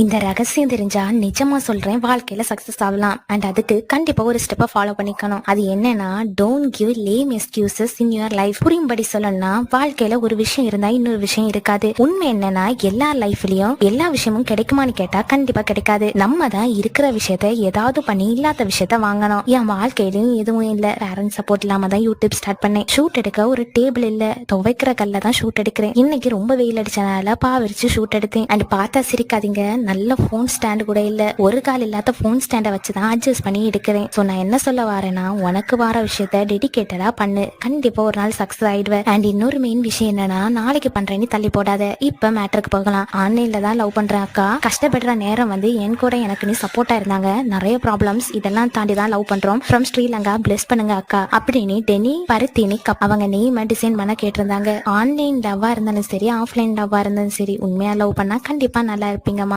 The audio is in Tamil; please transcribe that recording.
இந்த ரகசியம் தெரிஞ்சா நிஜமா சொல்றேன் வாழ்க்கையில சக்சஸ் ஆகலாம். அண்ட் அதுக்கு கண்டிப்பா ஒரு ஸ்டெப்பை ஃபாலோ பண்ணிக்கணும். அது என்னன்னா don't give lame excuses in your life புரியும்படி சொல்லணும்னா வாழ்க்கையில ஒரு விஷயம் இருந்தா இன்னொரு விஷயம் இருக்காது. உண்மை என்னன்னா எல்லா லைஃப்லயும் எல்லா விஷயமும் கிடைக்குமான்னு கேட்டா கண்டிப்பா கிடைக்காது. நம்ம தான் இருக்கிற விஷயத்த ஏதாவது பண்ணி இல்லாத விஷயத்த வாங்கணும். என் வாழ்க்கையிலும் எதுவும் இல்ல. பேரண்ட் சப்போர்ட் இல்லாம தான் யூடியூப் ஸ்டார்ட் பண்ணேன். ஷூட் எடுக்க ஒரு டேபிள் இல்ல. துவைக்கிற கல்ல தான் ஷூட் எடுக்கிறேன். இன்னைக்கு ரொம்ப வெயில் அடிச்சனால பாவரிச்சு ஷூட் எடுத்தேன். அண்ட் பார்த்தா சிரிக்காதீங்க. நல்ல ஃபோன் ஸ்டாண்டு கூட இல்லை. ஒரு கால் இல்லாத ஃபோன் ஸ்டாண்டை வச்சு தான் அட்ஜஸ்ட் பண்ணி எடுக்கிறேன். ஸோ நான் என்ன சொல்ல வரேன்னா உனக்கு வர விஷயத்த டெடிகேட்டடா பண்ணு. கண்டிப்பா ஒரு நாள் சக்ஸஸ் ஆயிடுவேன். அண்ட் இன்னொரு மெயின் விஷயம் என்னன்னா நாளைக்கு பண்றேன்னு தள்ளி போடாத. இப்ப மேட்டருக்கு போகலாம். ஆன்லைன்ல தான் லவ் பண்றேன் அக்கா. கஷ்டப்படுற நேரம் வந்து என் கூட எனக்கு நீ சப்போர்ட்டா இருந்தாங்க. நிறைய ப்ராப்ளம்ஸ் இதெல்லாம் தாண்டி தான் லவ் பண்றோம். ஃப்ரம் ஸ்ரீலங்கா பிளஸ் பண்ணுங்க அக்கா. அப்படின்னு டெனி பருத்தினி கப் அவங்க நேம் டிசைன் பண்ண கேட்டிருந்தாங்க. ஆன்லைன் லவ்வா இருந்தாலும் சரி ஆஃப்லைன் லவ்வா இருந்தாலும் சரி உண்மையா லவ் பண்ணா கண்டிப்பா நல்லா இருப்பீங்கம்மா.